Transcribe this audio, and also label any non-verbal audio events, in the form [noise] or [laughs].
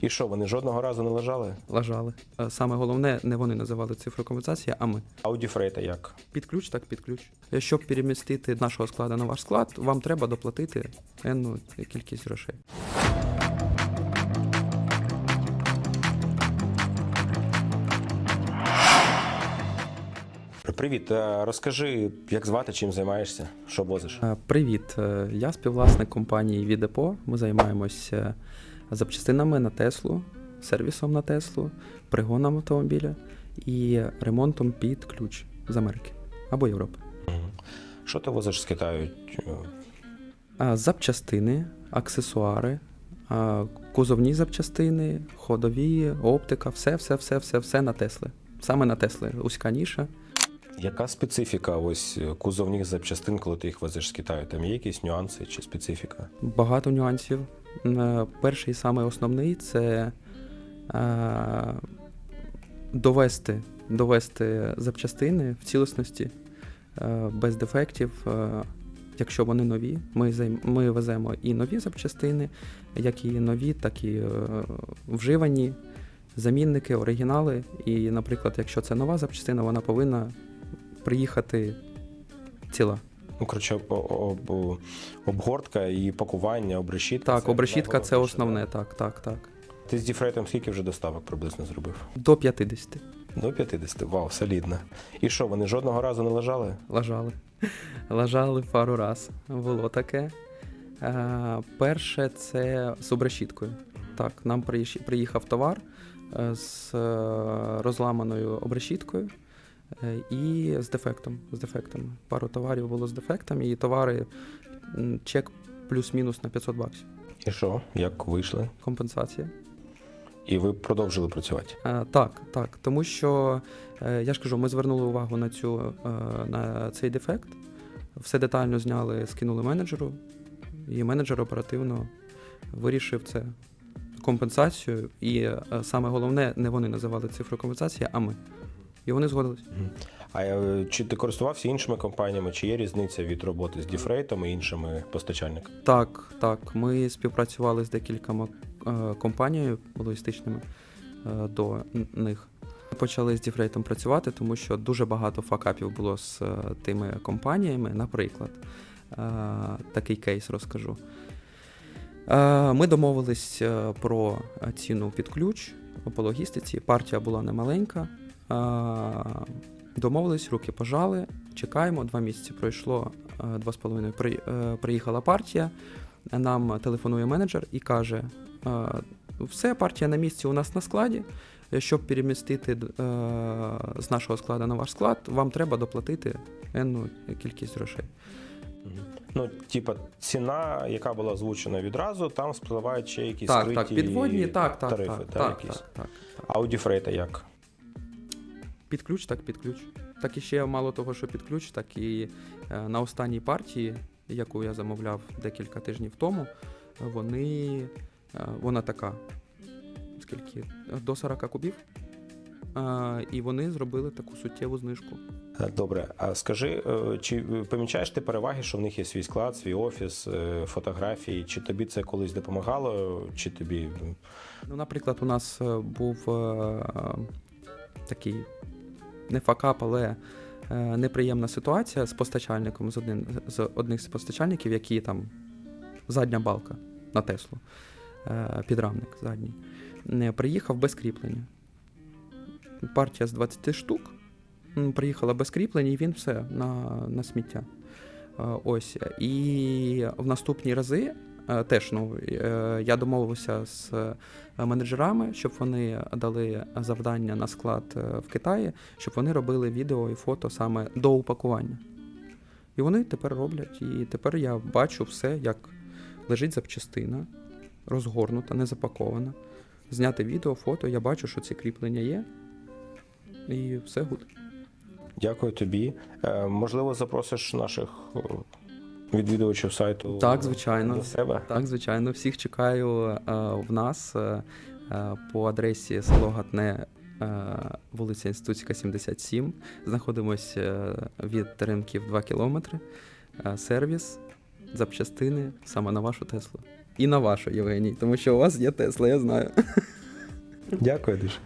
І що, вони жодного разу не лежали? Лажали. Е, Саме головне, не вони називали цифру компенсації, а ми. Ауді Фрейта як? Під ключ, так під ключ. Е, Щоб перемістити нашого складу на ваш склад, вам треба доплатити енну кількість грошей. Привіт, е, розкажи, як звати, чим займаєшся, що возиш? Е, Привіт, е, я співвласник компанії Відепо. Ми займаємося запчастинами на Теслу, сервісом на Теслу, пригоном автомобіля і ремонтом під ключ з Америки або Європи. Що ти возиш з Китаю? Запчастини, аксесуари, кузовні запчастини, ходові, оптика, все, все, все, все, все на Тесли. Саме на Тесли. Узька ніша. Яка специфіка ось е, кузовних запчастин, коли ти їх возиш з Китаю? Там є якісь нюанси чи специфіка? Багато нюансів. Е, Перший самий основний це е, довести, довести запчастини в цілісності, без дефектів. Якщо вони нові, ми, ми веземо і нові запчастини, як і нові, так і вживані замінники, оригінали. І, наприклад, якщо це нова запчастина, вона повинна приїхати ціла. Ну, коротше, об, об, об- обгортка і пакування, обрешітка. Так, обрешітка це основне, так, так, так. Ти з Діфрейтом скільки вже доставок приблизно зробив? До 50 До 50. Вау, солідно. І що, вони жодного разу не лежали? лажали. [laughs] Лажали пару раз. Було таке. Е, перше, це з обрешіткою. Так, нам приїхав товар е, з е, розламаною обрешіткою і з дефектом. З дефектами. Пару товарів було з дефектами, і товари чек плюс-мінус на 500 баксів. І що, як вийшли? Компенсація. І ви продовжили працювати? Е, Так, так. Тому що е, я ж кажу, ми звернули увагу на цю е, на цей дефект, все детально зняли, скинули менеджеру, і менеджер оперативно вирішив це компенсацію. І е, саме головне, не вони називали цифру компенсації, а ми. І вони згодились. А е, чи ти користувався іншими компаніями? Чи є різниця від роботи з Діфрейтом і іншими постачальниками? Так, так. Ми співпрацювали з декількома е, компаніями логістичними е, до них. Почали з Діфрейтом працювати, тому що дуже багато факапів було з тими компаніями. Наприклад, такий кейс розкажу. Ми домовились про ціну під ключ по логістиці. Партія була немаленька. Домовились, руки пожали, чекаємо. Два місяці пройшло, е, два з половиною е, приїхала партія. Нам телефонує менеджер і каже: е, все, партія на місці у нас на складі. Щоб перемістити з нашого складу на ваш склад, вам треба доплатити енну кількість грошей. Ну, типа, ціна, яка була озвучена відразу, там спливають ще якісь так, скриті так, підводні, так, так, тарифи, так, та, так, так, так, так. А у Діфрейта як? Під ключ, так під ключ. Так і ще мало того, що під ключ, так і е, на останній партії, яку я замовляв декілька тижнів тому, вони. е, Вона така. Скільки? До 40 кубів. Е, І вони зробили таку суттєву знижку. Добре, а скажи, чи помічаєш ти переваги, що в них є свій склад, свій офіс, фотографії? Чи тобі це колись допомагало, чи тобі Ну, наприклад, у нас був такий не факап, але е, неприємна ситуація з постачальником, з одним з одних з постачальників, які там задня балка на Теслу, е, підрамник задній, не приїхав без кріплення. Партія з 20 штук приїхала без кріплення, і він все на, на сміття. Е, Ось. І в наступні рази теж ну, е, я домовився з е, менеджерами, щоб вони дали завдання на склад е, в Китаї, щоб вони робили відео і фото саме до упакування. І вони тепер роблять. І тепер я бачу все, як лежить запчастина, розгорнута, не запакована. Зняти відео, фото, я бачу, що ці кріплення є. І все гуд. Дякую тобі. Е, Можливо, запросиш наших е, відвідувачів сайту Так, звичайно. до себе. Так, звичайно, всіх чекаю е, в нас е, е, по адресі село Гатне, вулиця Інститутська, 77. Знаходимося від Теремків 2 кілометри. Сервіс, запчастини саме на вашу Теслу. І на вашу, Євгеній, тому що у вас є Тесла, я знаю. Дякую дуже.